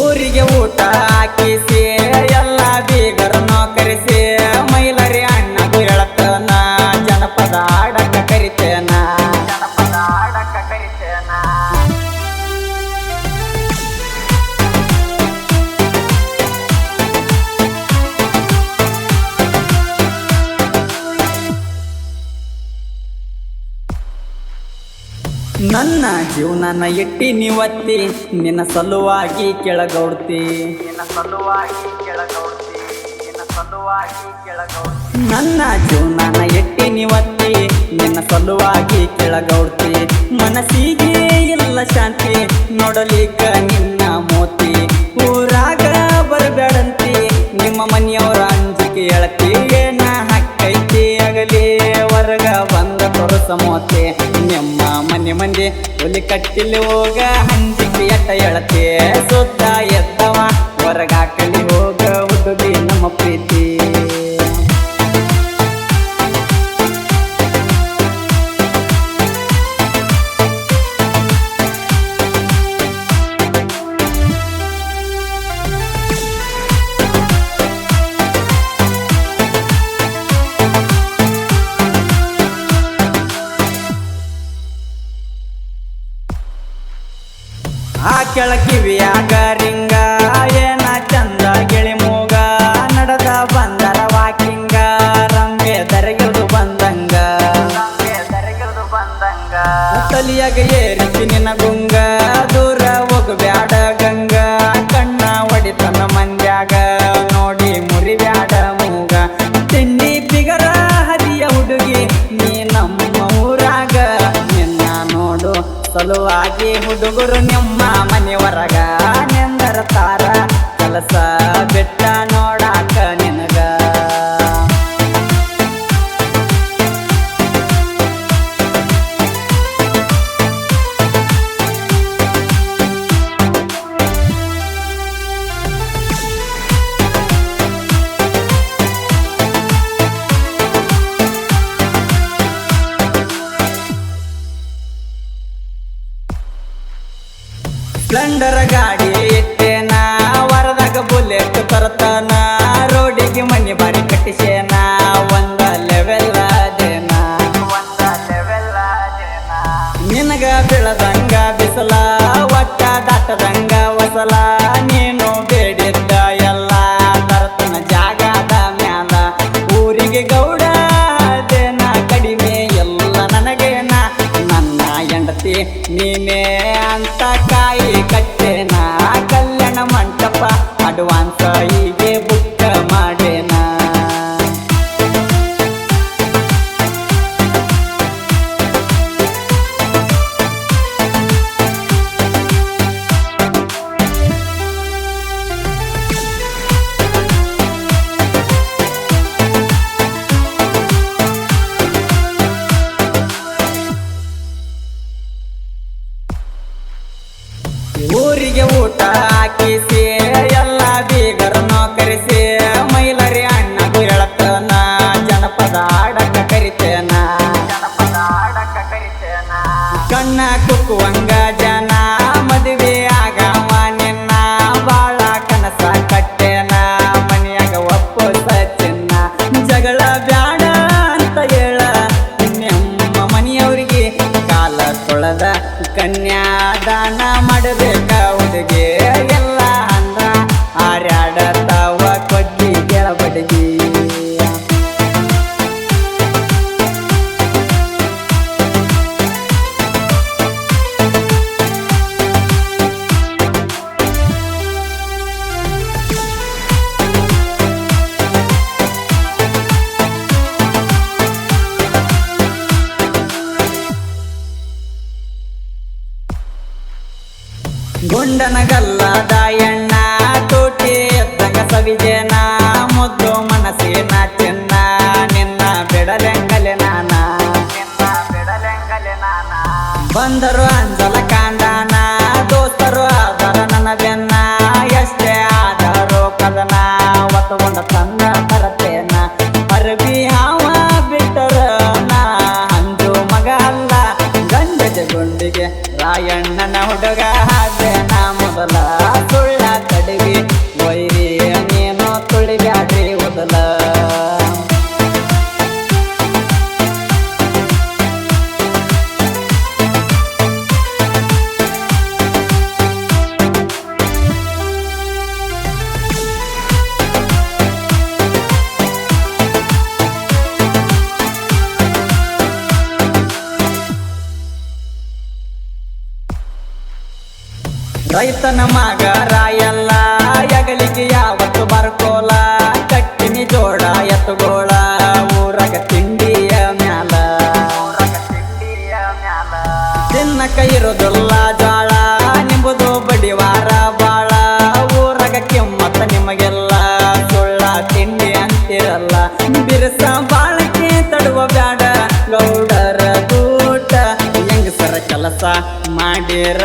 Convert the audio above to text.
ಊರಿಗೆ ಊಟ ಹಾಕಿಸಿ. ನನ್ನ ಜೀವನನ ಎಟ್ಟಿ ನೀವತ್ತಿ, ನಿನ್ನ ಸಲುವಾಗಿ ಕೆಳಗೌಡ್ತಿ. ನಿನ್ನ ಸಲುವಾಗಿ ಕೆಳಗೌಡ್ತಿ ನಿನ್ನ ಸಲುವಾಗಿ ಕೆಳಗೌಡ್ತಿ ನನ್ನ ಜೀವನನ ಎಟ್ಟಿ ನೀವತ್ತಿ, ನಿನ್ನ ಸಲುವಾಗಿ ಕೆಳಗೌಡ್ತಿ. ಮನಸ್ಸಿಗೆ ಇಲ್ಲ ಶಾಂತಿ, ನೋಡಲಿಕ್ಕ ನಿನ್ನ ಮೋತಿ. ಊರಾಗ ಬರಬೇಡಂತಿ, ನಿಮ್ಮ ಮನೆಯವರ ಅಂಜಿಕೆ ಹೇಳತಿ ಏನ ಹಕ್ಕೈತಿ ಆಗಲಿ, ಹೊರಗ ಬಂದ ತೊರಸ ಮೋತೆ. ನಿಮ್ಮ ಮಂದಿ ಒಲಿ ಕಟ್ಟಿಲಿ ಹೋಗ ಹಂಚಿಕೆ ಎಟ್ಟ ಎಳತೆ ಸುತ್ತ ಕೆಳಕಿವಿಯಾಗ ರಿಂಗ ಏನ ಚಂದ ಗಿಳಿ ಮೂಗ ನಡೆದ ಬಂದರ ವಾಕಿಂಗ ರಂಬೆ ದರಗಿದು ಬಂದಂಗ. ಬಂದಂಗ ತಲಿಯಾಗ ಏರಿಸಿ ನಿನ ಗುಂಗ, ದೂರ ಹೋಗಬ್ಯಾಡ ಗಂಗ. ಕಣ್ಣ ಹೊಡಿತನ ಮಂದ್ಯಾಗ, ನೋಡಿ ಮುರಿಬ್ಯಾಡ ಮೂಗ. ತಿಂಡಿ ಬಿಗರ ಹರಿಯ ಹುಡುಗಿ, ನೀ ನಮ್ಮ ಊರಾಗ. ನಿನ್ನ ನೋಡು ಸಲುವಾಗಿ ಹುಡುಗರು ನಿಮ್ಮ ಮನೆಯವರಗ ಸ್ಪ್ಲೆಂಡರ್ ಗಾಡಿ ಕಣ್ಣ ಕುಕ್ಕುವಂಗ. ಗುಂಡನಗಲ್ಲದ ದಾಯಣ್ಣ, ತೋಟಿ ಎದ್ದಂಗ ಸವಿಜೇನ ಮುದ್ದು ಮನಸ್ಸಿನ ಚೆನ್ನ ನಿನ್ನ ಬೆಡಲೆಂಗಲೆ ನಾನ ನಿನ್ನ ಬೆಡಲೆಂಗಲೆ ನಾನ. ಬಂದರು ಅಂಜಲ ರೈತನ ಮಗ ರಾಯಲ್ಲ ಯಗಲಿಗೆ ಯಾವತ್ತು ಬರ್ಕೋಲ ಕಟ್ಟಿನಿ ಜೋಡ ಎತ್ತುಗೋಳ ಊರಗ ತಿಂಡಿಯ ಮ್ಯಾಲ. ತಿಂಡಿಯ ಮ್ಯಾಲ ತಿನ್ನಕ ಇರೋದಿಲ್ಲ ಜಾಳ ನಿಂಬುದು ಬಡಿವಾರ ಬಾಳ. ಊರಗ ಕೆಮ್ಮತ್ತ ನಿಮಗೆಲ್ಲ ಸುಳ್ಳ ತಿಂಡಿ ಅಂತಿರಲ್ಲ. ಬಿರುಸ ಬಾಳಕ್ಕೆ ತಡುವ ಬ್ಯಾಡ, ಗೌಡರ ದೂಟ ಹೆಂಗ ಸರ ಕೆಲಸ ಮಾಡಿರ